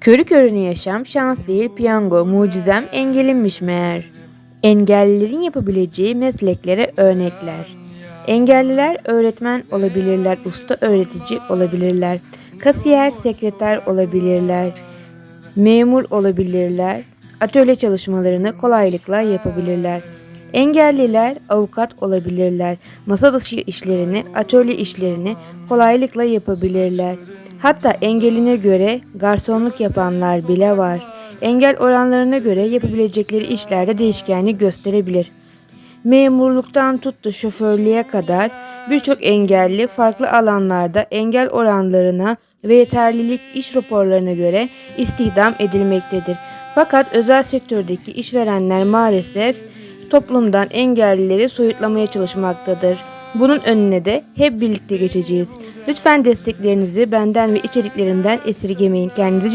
Körü körüne yaşam şans değil piyango, mucizem engelinmiş meğer. Engellilerin yapabileceği mesleklere örnekler. Engelliler öğretmen olabilirler, usta öğretici olabilirler, kasiyer, sekreter olabilirler, memur olabilirler, atölye çalışmalarını kolaylıkla yapabilirler. Engelliler avukat olabilirler, masa başı işlerini, atölye işlerini kolaylıkla yapabilirler. Hatta engeline göre garsonluk yapanlar bile var. Engel oranlarına göre yapabilecekleri işlerde değişkenlik gösterebilir. Memurluktan tut da şoförlüğe kadar birçok engelli farklı alanlarda engel oranlarına ve yeterlilik iş raporlarına göre istihdam edilmektedir. Fakat özel sektördeki işverenler maalesef toplumdan engellileri soyutlamaya çalışmaktadır. Bunun önüne de hep birlikte geçeceğiz. Lütfen desteklerinizi benden ve içeriklerimden esirgemeyin. Kendinize